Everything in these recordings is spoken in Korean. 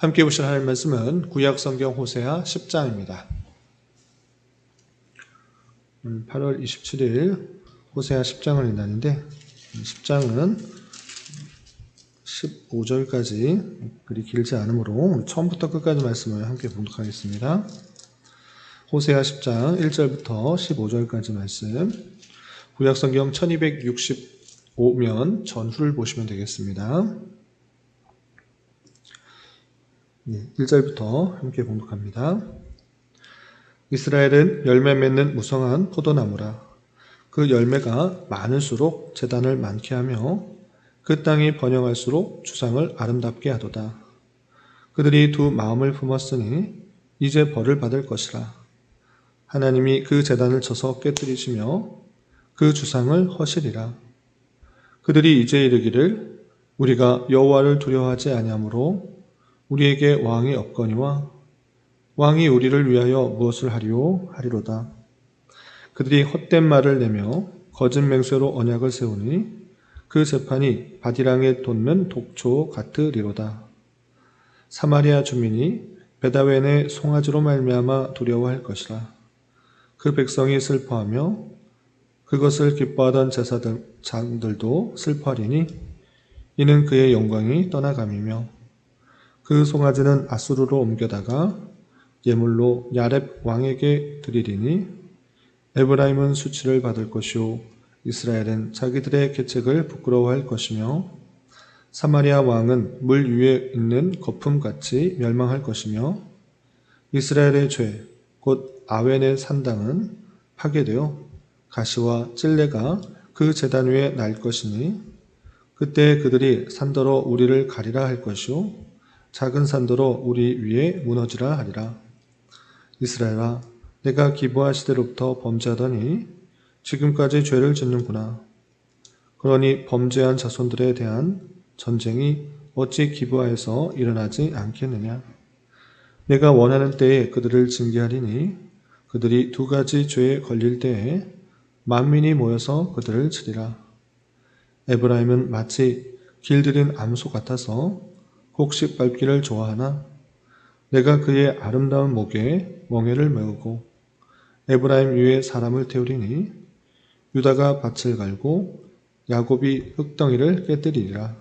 함께 보실 하나님 말씀은 구약 성경 호세아 10장입니다. 8월 27일 호세아 10장을 읽는데 10장은 15절까지 그리 길지 않으므로 처음부터 끝까지 말씀을 함께 봉독하겠습니다. 호세아 10장 1절부터 15절까지 말씀 구약성경 1265면 전후를 보시면 되겠습니다. 1절부터 함께 봉독합니다. 이스라엘은 열매 맺는 무성한 포도나무라. 그 열매가 많을수록 재단을 많게 하며 그 땅이 번영할수록 주상을 아름답게 하도다. 그들이 두 마음을 품었으니 이제 벌을 받을 것이라. 하나님이 그 재단을 쳐서 깨뜨리시며 그 주상을 허시리라. 그들이 이제 이르기를 우리가 여호와를 두려워하지 아니하므로 우리에게 왕이 없거니와 왕이 우리를 위하여 무엇을 하리오 하리로다. 그들이 헛된 말을 내며 거짓 맹세로 언약을 세우니 그 재판이 바디랑에 돋는 독초 같으리로다. 사마리아 주민이 베다웬의 송아지로 말미암아 두려워할 것이라. 그 백성이 슬퍼하며 그것을 기뻐하던 제사장들도 슬퍼하리니 이는 그의 영광이 떠나감이며 그 송아지는 아수르로 옮겨다가 예물로 야렙 왕에게 드리리니 에브라임은 수치를 받을 것이요 이스라엘은 자기들의 계책을 부끄러워할 것이며 사마리아 왕은 물 위에 있는 거품같이 멸망할 것이며 이스라엘의 죄, 곧 아웬의 산당은 파괴되어 가시와 찔레가 그 재단 위에 날 것이니 그때 그들이 산더러 우리를 가리라 할 것이요 작은 산더러 우리 위에 무너지라 하리라. 이스라엘아 내가 기부하 시대로부터 범죄하더니 지금까지 죄를 짓는구나. 그러니 범죄한 자손들에 대한 전쟁이 어찌 기부하에서 일어나지 않겠느냐? 내가 원하는 때에 그들을 징계하리니 그들이 두 가지 죄에 걸릴 때에 만민이 모여서 그들을 치리라. 에브라임은 마치 길들인 암소 같아서 곡식 밟기를 좋아하나 내가 그의 아름다운 목에 멍에를 메우고 에브라임 위에 사람을 태우리니 유다가 밭을 갈고 야곱이 흙덩이를 깨뜨리리라.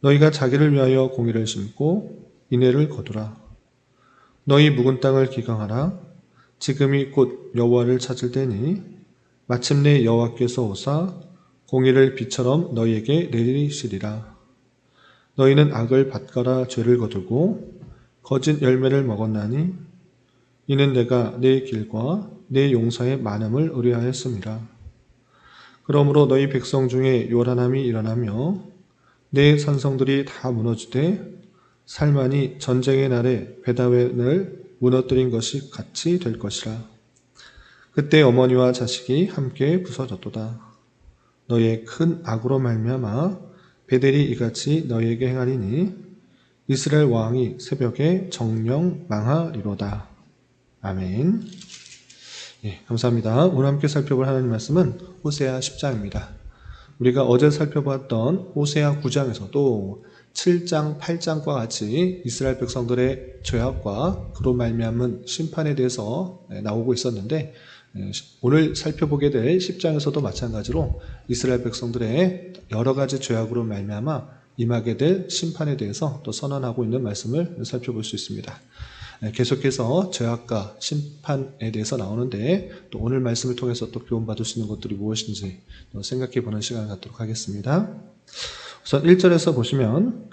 너희가 자기를 위하여 공의를 심고 인애를 거두라. 너희 묵은 땅을 기강하라. 지금이 곧 여호와를 찾을 때니 마침내 여호와께서 오사 공의를 비처럼 너희에게 내리시리라. 너희는 악을 받거라 죄를 거두고 거짓 열매를 먹었나니 이는 내가 내 길과 내 용사의 많음을 의뢰하였습니다. 그러므로 너희 백성 중에 요란함이 일어나며 내 산성들이 다 무너지되 살만이 전쟁의 날에 베다웬을 무너뜨린 것이 같이 될 것이라. 그때 어머니와 자식이 함께 부서졌도다. 너의 큰 악으로 말미암아 베델이 이같이 너희에게 행하리니 이스라엘 왕이 새벽에 정령 망하리로다. 아멘. 예, 감사합니다. 오늘 함께 살펴볼 하나님 말씀은 호세아 10장입니다. 우리가 어제 살펴봤던 호세아 9장에서도 7장, 8장과 같이 이스라엘 백성들의 죄악과 그로 말미암은 심판에 대해서 네, 나오고 있었는데 네, 오늘 살펴보게 될 10장에서도 마찬가지로 이스라엘 백성들의 여러 가지 죄악으로 말미암아 임하게 될 심판에 대해서 또 선언하고 있는 말씀을 살펴볼 수 있습니다. 네, 계속해서 죄악과 심판에 대해서 나오는데 또 오늘 말씀을 통해서 또 교훈받을 수 있는 것들이 무엇인지 생각해 보는 시간을 갖도록 하겠습니다. 우선 1절에서 보시면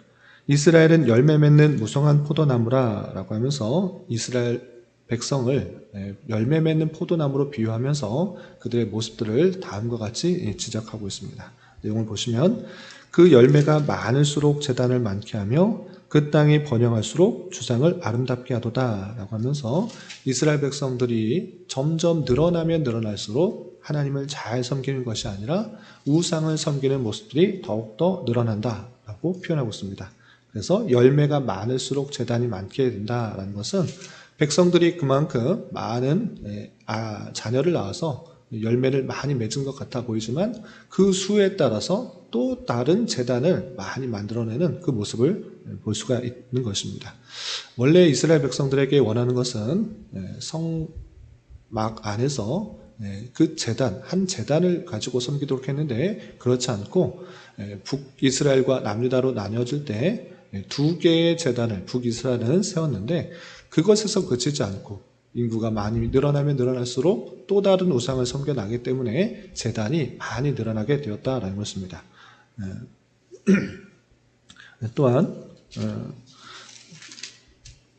이스라엘은 열매 맺는 무성한 포도나무라 라고 하면서 이스라엘 백성을 네, 열매 맺는 포도나무로 비유하면서 그들의 모습들을 다음과 같이 지적하고 있습니다. 내용을 보시면 그 열매가 많을수록 재단을 많게 하며 그 땅이 번영할수록 주상을 아름답게 하도다 라고 하면서 이스라엘 백성들이 점점 늘어나면 늘어날수록 하나님을 잘 섬기는 것이 아니라 우상을 섬기는 모습들이 더욱더 늘어난다 라고 표현하고 있습니다. 그래서 열매가 많을수록 재단이 많게 된다라는 것은 백성들이 그만큼 많은 예, 아, 자녀를 낳아서 열매를 많이 맺은 것 같아 보이지만 그 수에 따라서 또 다른 재단을 많이 만들어내는 그 모습을 볼 수가 있는 것입니다. 원래 이스라엘 백성들에게 원하는 것은 예, 성막 안에서 예, 그 재단, 한 재단을 가지고 섬기도록 했는데 그렇지 않고 예, 북이스라엘과 남유다로 나뉘어질 때 두 개의 재단을 북이스라엘은 세웠는데 그것에서 그치지 않고 인구가 많이 늘어나면 늘어날수록 또 다른 우상을 섬겨나기 때문에 재단이 많이 늘어나게 되었다라는 것입니다. 예. 또한 어,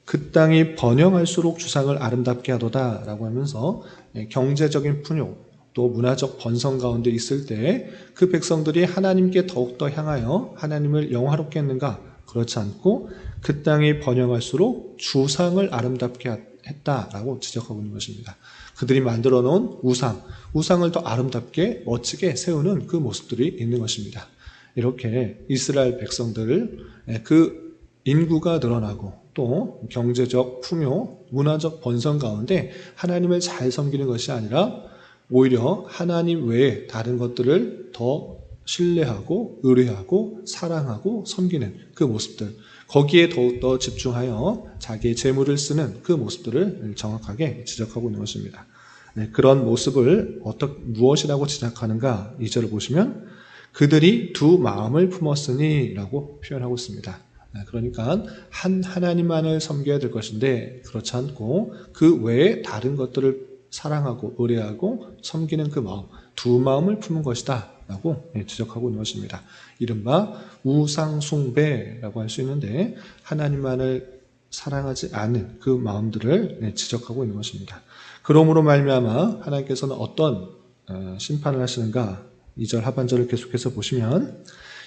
그 땅이 번영할수록 주상을 아름답게 하도다라고 하면서 예, 경제적인 풍요 또 문화적 번성 가운데 있을 때 그 백성들이 하나님께 더욱더 향하여 하나님을 영화롭게 했는가 그렇지 않고 그 땅이 번영할수록 주상을 아름답게 했다라고 지적하고 있는 것입니다. 그들이 만들어 놓은 우상, 우상을 더 아름답게 멋지게 세우는 그 모습들이 있는 것입니다. 이렇게 이스라엘 백성들 그 인구가 늘어나고 또 경제적 풍요, 문화적 번성 가운데 하나님을 잘 섬기는 것이 아니라 오히려 하나님 외에 다른 것들을 더 신뢰하고 의뢰하고 사랑하고 섬기는 그 모습들 거기에 더욱더 집중하여 자기의 재물을 쓰는 그 모습들을 정확하게 지적하고 있는 것입니다. 네, 그런 모습을 어떻게 무엇이라고 지적하는가 이 절을 보시면 그들이 두 마음을 품었으니라고 표현하고 있습니다. 네, 그러니까 한 하나님만을 섬겨야 될 것인데 그렇지 않고 그 외에 다른 것들을 사랑하고 의뢰하고 섬기는 그 마음 두 마음을 품은 것이다 라고 예, 지적하고 있는 것입니다. 이른바 우상숭배라고 할 수 있는데 하나님만을 사랑하지 않는 그 마음들을 예, 지적하고 있는 것입니다. 그러므로 말미암아 하나님께서는 어떤 어, 심판을 하시는가 2절 하반절을 계속해서 보시면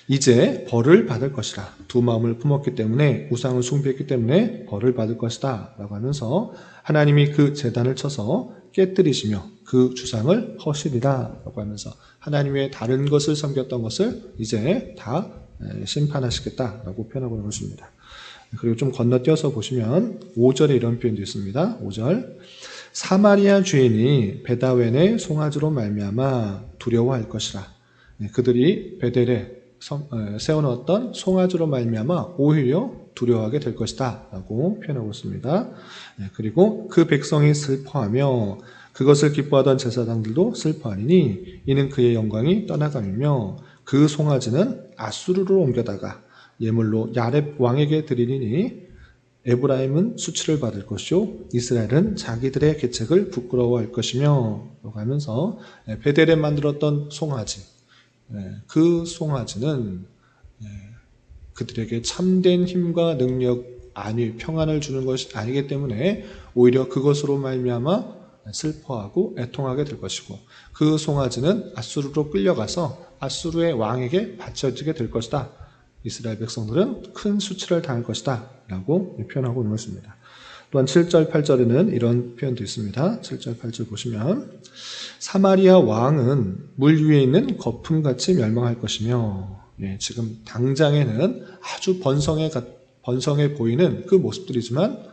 이제 벌을 받을 것이라 두 마음을 품었기 때문에 우상을 숭배했기 때문에 벌을 받을 것이다 라고 하면서 하나님이 그 재단을 쳐서 깨뜨리시며 그 주상을 허시리라 라고 하면서 하나님의 다른 것을 섬겼던 것을 이제 다 심판하시겠다라고 표현하고 있는 것입니다. 그리고 좀 건너뛰어서 보시면 5절에 이런 표현도 있습니다. 5절 사마리아 주인이 베다웬의 송아지로 말미암아 두려워할 것이라 그들이 베델에 세워놓았던 송아지로 말미암아 오히려 두려워하게 될 것이다 라고 표현하고 있습니다. 그리고 그 백성이 슬퍼하며 그것을 기뻐하던 제사장들도 슬퍼하리니 이는 그의 영광이 떠나감이며 그 송아지는 아수르로 옮겨다가 예물로 야렙 왕에게 드리리니 에브라임은 수치를 받을 것이요 이스라엘은 자기들의 계책을 부끄러워할 것이며 하면서 베델에 만들었던 송아지 그 송아지는 그들에게 참된 힘과 능력 아니 평안을 주는 것이 아니기 때문에 오히려 그것으로 말미암아 슬퍼하고 애통하게 될 것이고 그 송아지는 아수르로 끌려가서 아수르의 왕에게 바쳐지게 될 것이다. 이스라엘 백성들은 큰 수치를 당할 것이다. 라고 표현하고 있는 것입니다. 또한 7절, 8절에는 이런 표현도 있습니다. 7절, 8절 보시면 사마리아 왕은 물 위에 있는 거품같이 멸망할 것이며 예, 지금 당장에는 아주 번성해, 번성해 보이는 그 모습들이지만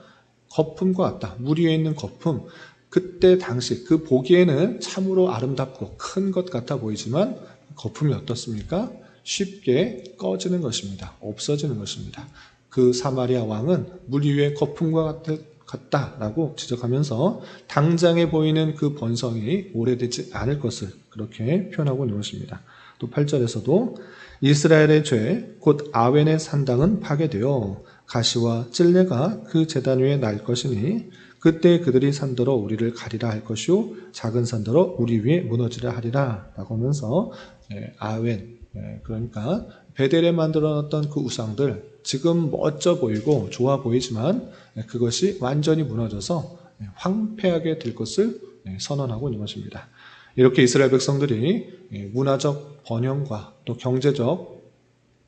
거품과 같다. 물 위에 있는 거품. 그때 당시 그 보기에는 참으로 아름답고 큰 것 같아 보이지만 거품이 어떻습니까? 쉽게 꺼지는 것입니다. 없어지는 것입니다. 그 사마리아 왕은 물 위에 거품과 같다라고 지적하면서 당장에 보이는 그 번성이 오래되지 않을 것을 그렇게 표현하고 있는 것입니다. 또 8절에서도 이스라엘의 죄, 곧 아웬의 산당은 파괴되어 가시와 찔레가 그 재단 위에 날 것이니 그때 그들이 산더러 우리를 가리라 할 것이요 작은 산더러 우리 위에 무너지라 하리라 라고 하면서 예, 아웬 예, 그러니까 베델에 만들어 놨던 그 우상들 지금 멋져 보이고 좋아 보이지만 예, 그것이 완전히 무너져서 황폐하게 될 것을 선언하고 있는 것입니다. 이렇게 이스라엘 백성들이 문화적 번영과 또 경제적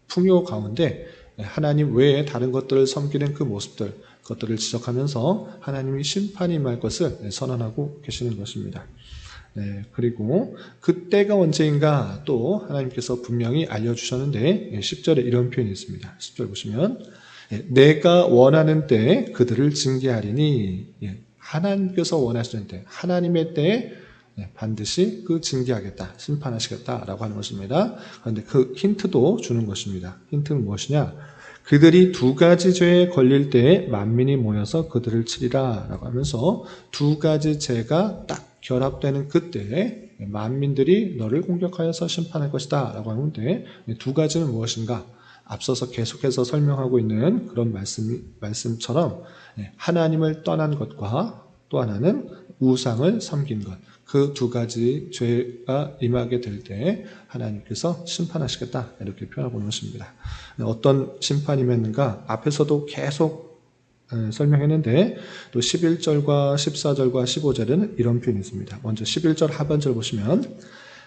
풍요 가운데 하나님 외에 다른 것들을 섬기는 그 모습들, 것들을 지적하면서 하나님이 심판이 임할 것을 선언하고 계시는 것입니다. 네, 그리고 그때가 언제인가 또 하나님께서 분명히 알려주셨는데 10절에 이런 표현이 있습니다. 10절 보시면 내가 원하는 때에 그들을 징계하리니 예, 하나님께서 원하시는 때 하나님의 때에 네, 반드시 그 징계하겠다, 심판하시겠다라고 하는 것입니다. 그런데 그 힌트도 주는 것입니다. 힌트는 무엇이냐? 그들이 두 가지 죄에 걸릴 때에 만민이 모여서 그들을 치리라라고 하면서 두 가지 죄가 딱 결합되는 그때에 만민들이 너를 공격하여서 심판할 것이다라고 하는데 두 가지는 무엇인가? 앞서서 계속해서 설명하고 있는 그런 말씀 말씀처럼 하나님을 떠난 것과 또 하나는 우상을 섬긴 것. 그 두 가지 죄가 임하게 될 때 하나님께서 심판하시겠다. 이렇게 표현하고 있는 것입니다. 어떤 심판이면가 앞에서도 계속 어, 설명했는데 또 11절과 14절과 15절에는 이런 표현이 있습니다. 먼저 11절 하반절 보시면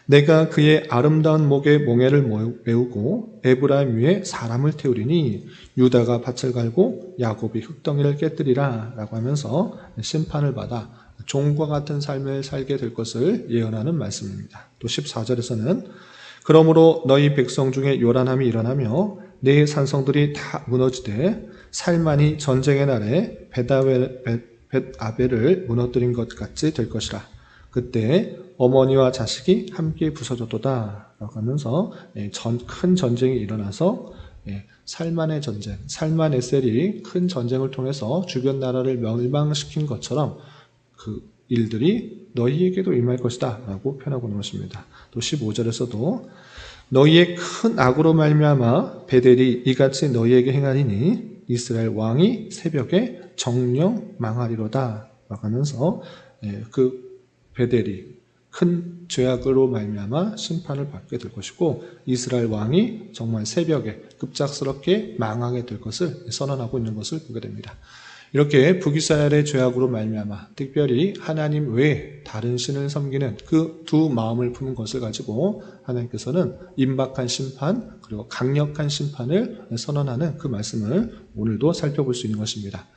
내가 그의 아름다운 목에 몽해를 메우고 에브라임 위에 사람을 태우리니 유다가 밭을 갈고 야곱이 흙덩이를 깨뜨리라 라고 하면서 심판을 받아 종과 같은 삶을 살게 될 것을 예언하는 말씀입니다. 또 14절에서는 그러므로 너희 백성 중에 요란함이 일어나며 내 산성들이 다 무너지되 살만이 전쟁의 날에 벳아벨을 무너뜨린 것 같이 될 것이라. 그때 어머니와 자식이 함께 부서졌도다. 라고 하면서 예, 큰 전쟁이 일어나서 예, 살만의 전쟁, 살만 에셀이 큰 전쟁을 통해서 주변 나라를 멸망시킨 것처럼 그 일들이 너희에게도 임할 것이다 라고 표현하고 것입니다. 또 15절에서도 너희의 큰 악으로 말미암아 베델이 이같이 너희에게 행하리니 이스라엘 왕이 새벽에 정령 망하리로다 라고 하면서 예, 그 베델이 큰 죄악으로 말미암아 심판을 받게 될 것이고 이스라엘 왕이 정말 새벽에 급작스럽게 망하게 될 것을 선언하고 있는 것을 보게 됩니다. 이렇게 북이스라엘의 죄악으로 말미암아 특별히 하나님 외에 다른 신을 섬기는 그 두 마음을 품은 것을 가지고 하나님께서는 임박한 심판 그리고 강력한 심판을 선언하는 그 말씀을 오늘도 살펴볼 수 있는 것입니다.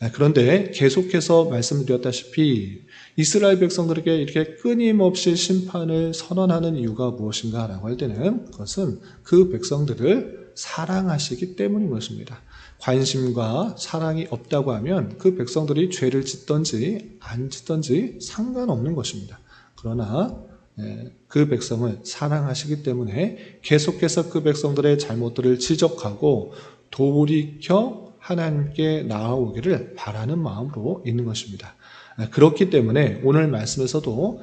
네, 그런데 계속해서 말씀드렸다시피 이스라엘 백성들에게 이렇게 끊임없이 심판을 선언하는 이유가 무엇인가라고 할 때는 그것은 그 백성들을 사랑하시기 때문인 것입니다. 관심과 사랑이 없다고 하면 그 백성들이 죄를 짓던지 안 짓던지 상관없는 것입니다. 그러나 예, 그 백성을 사랑하시기 때문에 계속해서 그 백성들의 잘못들을 지적하고 돌이켜 하나님께 나아오기를 바라는 마음으로 있는 것입니다. 예, 그렇기 때문에 오늘 말씀에서도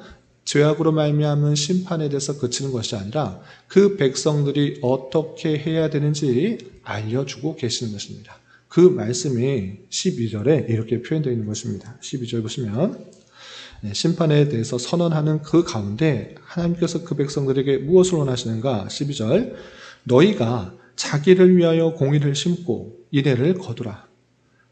죄악으로 말미암은 심판에 대해서 그치는 것이 아니라 그 백성들이 어떻게 해야 되는지 알려주고 계시는 것입니다. 그 말씀이 12절에 이렇게 표현되어 있는 것입니다. 12절 보시면 네, 심판에 대해서 선언하는 그 가운데 하나님께서 그 백성들에게 무엇을 원하시는가? 12절 너희가 자기를 위하여 공의를 심고 이래를 거두라.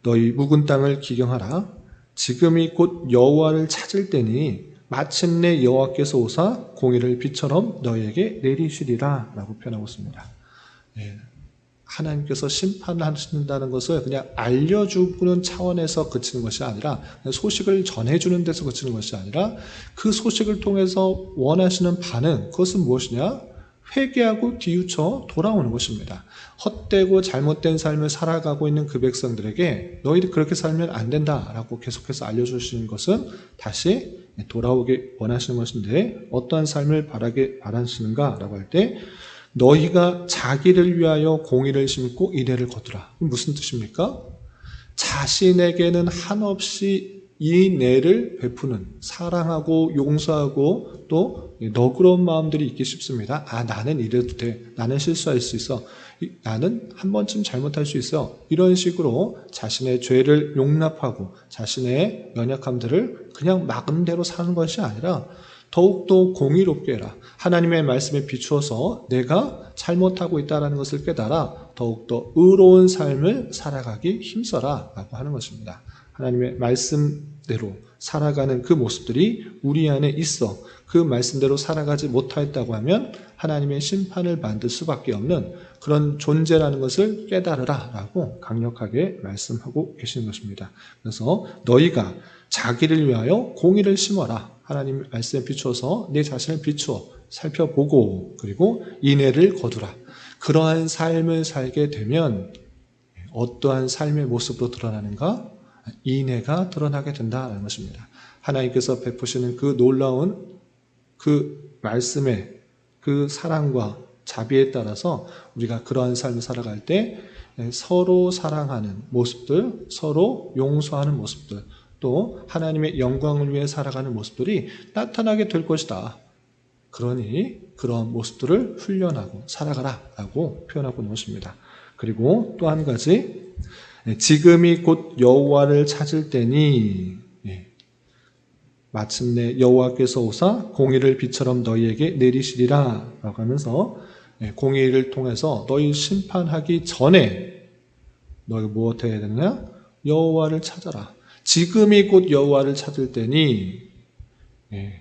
너희 묵은 땅을 기경하라. 지금이 곧 여호와를 찾을 때니 마침내 여호와께서 오사 공의를 비처럼 너희에게 내리시리라 라고 표현하고 있습니다. 예, 하나님께서 심판하신다는 것을 그냥 알려주는 차원에서 그치는 것이 아니라 소식을 전해주는 데서 그치는 것이 아니라 그 소식을 통해서 원하시는 반응 그것은 무엇이냐? 회개하고 뒤우쳐 돌아오는 것입니다. 헛되고 잘못된 삶을 살아가고 있는 그 백성들에게 너희들 그렇게 살면 안 된다라고 계속해서 알려주시는 것은 다시 돌아오게 원하시는 것인데 어떠한 삶을 바라게 바라시는가라고 할 때 너희가 자기를 위하여 공의를 심고 이래를 거두라. 무슨 뜻입니까? 자신에게는 한없이 이 내를 베푸는 사랑하고 용서하고 또 너그러운 마음들이 있기 쉽습니다. 아 나는 이래도 돼. 나는 실수할 수 있어. 나는 한 번쯤 잘못할 수 있어. 이런 식으로 자신의 죄를 용납하고 자신의 연약함들을 그냥 막은 대로 사는 것이 아니라 더욱더 공의롭게 해라. 하나님의 말씀에 비추어서 내가 잘못하고 있다는 것을 깨달아 더욱더 의로운 삶을 살아가기 힘써라 라고 하는 것입니다. 하나님의 말씀대로 살아가는 그 모습들이 우리 안에 있어 그 말씀대로 살아가지 못하였다고 하면 하나님의 심판을 받을 수밖에 없는 그런 존재라는 것을 깨달으라 라고 강력하게 말씀하고 계시는 것입니다. 그래서 너희가 자기를 위하여 공의를 심어라. 하나님 말씀에 비추어서 내 자신을 비추어 살펴보고 그리고 인애를 거두라. 그러한 삶을 살게 되면 어떠한 삶의 모습으로 드러나는가? 인애가 드러나게 된다는 것입니다. 하나님께서 베푸시는 그 놀라운 그 말씀의 그 사랑과 자비에 따라서 우리가 그러한 삶을 살아갈 때 서로 사랑하는 모습들, 서로 용서하는 모습들, 또 하나님의 영광을 위해 살아가는 모습들이 나타나게 될 것이다. 그러니 그런 모습들을 훈련하고 살아가라 라고 표현하고 있는 것입니다. 그리고 또 한 가지 지금이 곧 여호와를 찾을 때니 예. 마침내 여호와께서 오사 공의를 비처럼 너희에게 내리시리라 라고 하면서 예, 공의를 통해서 너희 심판하기 전에 너희가 무엇 해야 되느냐? 여호와를 찾아라. 지금이 곧 여호와를 찾을 때니 예,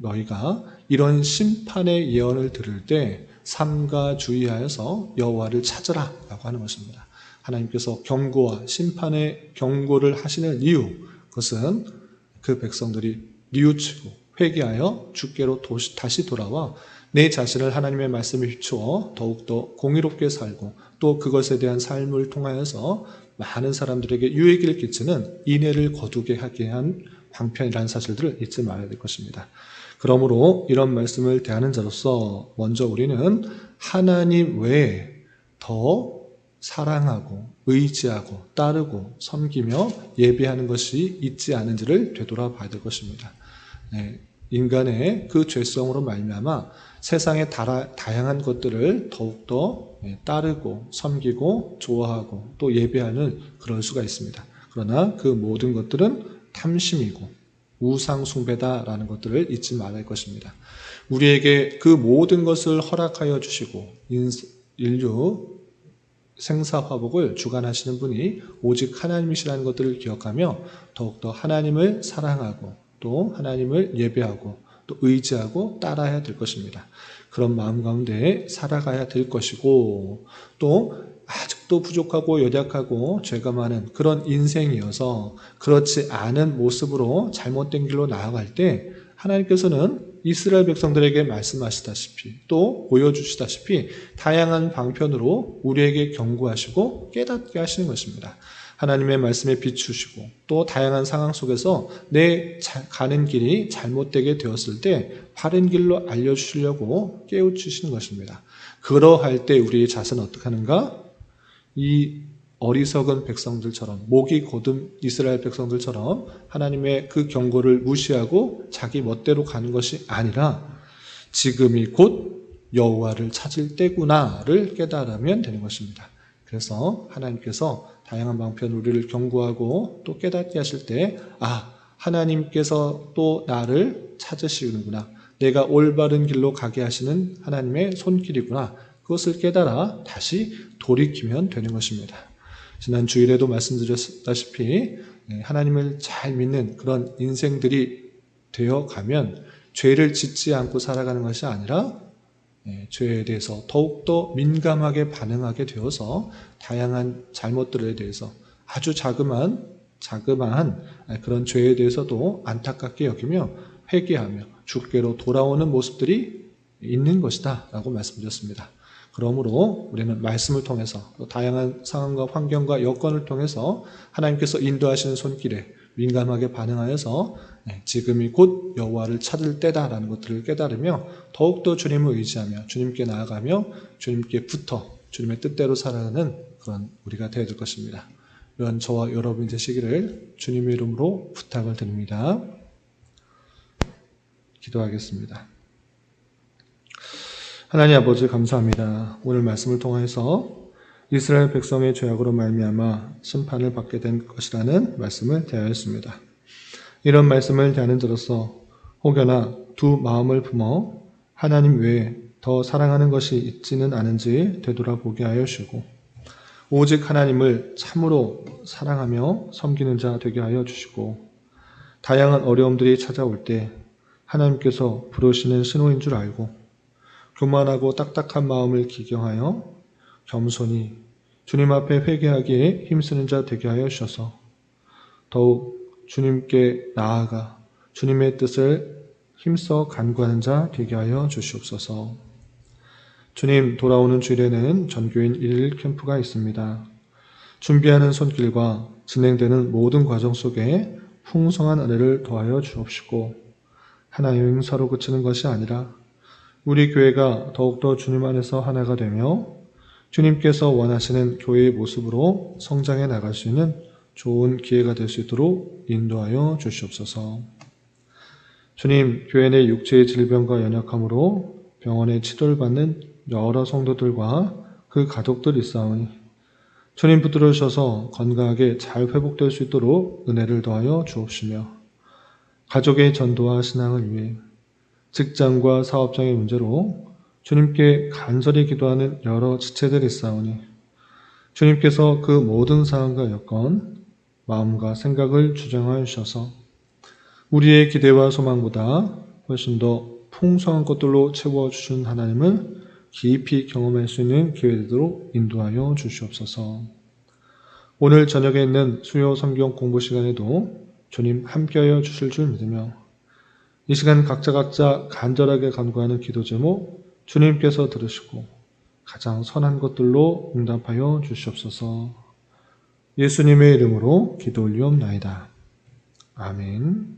너희가 이런 심판의 예언을 들을 때 삼가 주의하여서 여호와를 찾으라라고 하는 것입니다. 하나님께서 경고와 심판의 경고를 하시는 이유 그것은 그 백성들이 뉘우치고 회개하여 주께로 다시 돌아와 내 자신을 하나님의 말씀에 비추어 더욱더 공의롭게 살고 또 그것에 대한 삶을 통하여서 많은 사람들에게 유익을 끼치는 인애를 거두게 하게 한 방편이라는 사실들을 잊지 말아야 될 것입니다. 그러므로 이런 말씀을 대하는 자로서 먼저 우리는 하나님 외에 더 사랑하고 의지하고 따르고 섬기며 예배하는 것이 있지 않은지를 되돌아봐야 될 것입니다. 네, 인간의 그 죄성으로 말미암아 세상의 다라, 다양한 것들을 더욱더 예, 따르고 섬기고 좋아하고 또 예배하는 그럴 수가 있습니다. 그러나 그 모든 것들은 탐심이고 우상 숭배다라는 것들을 잊지 말아야 할 것입니다. 우리에게 그 모든 것을 허락하여 주시고 인- 인류 생사 화복을 주관하시는 분이 오직 하나님이시라는 것들을 기억하며 더욱더 하나님을 사랑하고 또 하나님을 예배하고 또 의지하고 따라야 될 것입니다. 그런 마음 가운데 살아가야 될 것이고 또 아직도 부족하고 연약하고 죄가 많은 그런 인생이어서 그렇지 않은 모습으로 잘못된 길로 나아갈 때 하나님께서는 이스라엘 백성들에게 말씀하시다시피 또 보여주시다시피 다양한 방편으로 우리에게 경고하시고 깨닫게 하시는 것입니다. 하나님의 말씀에 비추시고 또 다양한 상황 속에서 내 자- 가는 길이 잘못되게 되었을 때 바른 길로 알려주시려고 깨우치시는 것입니다. 그러할 때 우리의 자세는 어떻게 하는가? 이 어리석은 백성들처럼 목이 곧은 이스라엘 백성들처럼 하나님의 그 경고를 무시하고 자기 멋대로 가는 것이 아니라 지금이 곧 여호와를 찾을 때구나를 깨달으면 되는 것입니다. 그래서 하나님께서 다양한 방편 우리를 경고하고 또 깨닫게 하실 때 아, 하나님께서 또 나를 찾으시는구나. 내가 올바른 길로 가게 하시는 하나님의 손길이구나. 그것을 깨달아 다시 돌이키면 되는 것입니다. 지난 주일에도 말씀드렸다시피 예, 하나님을 잘 믿는 그런 인생들이 되어 가면 죄를 짓지 않고 살아가는 것이 아니라 예, 죄에 대해서 더욱더 민감하게 반응하게 되어서 다양한 잘못들에 대해서 아주 자그마한 자그마한 그런 죄에 대해서도 안타깝게 여기며 회개하며 주께로 돌아오는 모습들이 있는 것이다 라고 말씀드렸습니다. 그러므로 우리는 말씀을 통해서 또 다양한 상황과 환경과 여건을 통해서 하나님께서 인도하시는 손길에 민감하게 반응하여서 네, 지금이 곧 여호와를 찾을 때다라는 것들을 깨달으며 더욱더 주님을 의지하며 주님께 나아가며 주님께 붙어 주님의 뜻대로 살아가는 그런 우리가 되어야 될 것입니다. 이런 저와 여러분 되시기를 주님의 이름으로 부탁을 드립니다. 기도하겠습니다. 하나님 아버지 감사합니다. 오늘 말씀을 통해서 이스라엘 백성의 죄악으로 말미암아 심판을 받게 된 것이라는 말씀을 대하였습니다. 이런 말씀을 대하는 자로서 혹여나 두 마음을 품어 하나님 외에 더 사랑하는 것이 있지는 않은지 되돌아보게 하여 주시고 오직 하나님을 참으로 사랑하며 섬기는 자 되게 하여 주시고 다양한 어려움들이 찾아올 때 하나님께서 부르시는 신호인 줄 알고 교만하고 딱딱한 마음을 기경하여 겸손히 주님 앞에 회개하기에 힘쓰는 자 되게 하여 주셔서 더욱 주님께 나아가 주님의 뜻을 힘써 간구하는 자 되게 하여 주시옵소서. 주님 돌아오는 주일에는 전교인 1일 캠프가 있습니다. 준비하는 손길과 진행되는 모든 과정 속에 풍성한 은혜를 더하여 주옵시고 하나의 행사로 그치는 것이 아니라 우리 교회가 더욱더 주님 안에서 하나가 되며 주님께서 원하시는 교회의 모습으로 성장해 나갈 수 있는 좋은 기회가 될 수 있도록 인도하여 주시옵소서. 주님, 교회 내 육체의 질병과 연약함으로 병원에 치료를 받는 여러 성도들과 그 가족들이 있사오니 주님 붙들으셔서 건강하게 잘 회복될 수 있도록 은혜를 더하여 주옵시며 가족의 전도와 신앙을 위해 직장과 사업장의 문제로 주님께 간절히 기도하는 여러 지체들이 있사오니 주님께서 그 모든 상황과 여건, 마음과 생각을 주장하여 주셔서 우리의 기대와 소망보다 훨씬 더 풍성한 것들로 채워주신 하나님을 깊이 경험할 수 있는 기회되도록 인도하여 주시옵소서. 오늘 저녁에 있는 수요 성경 공부 시간에도 주님 함께하여 주실 줄 믿으며 이 시간 각자 각자 간절하게 간구하는 기도 제목 주님께서 들으시고 가장 선한 것들로 응답하여 주시옵소서. 예수님의 이름으로 기도 올리옵나이다. 아멘.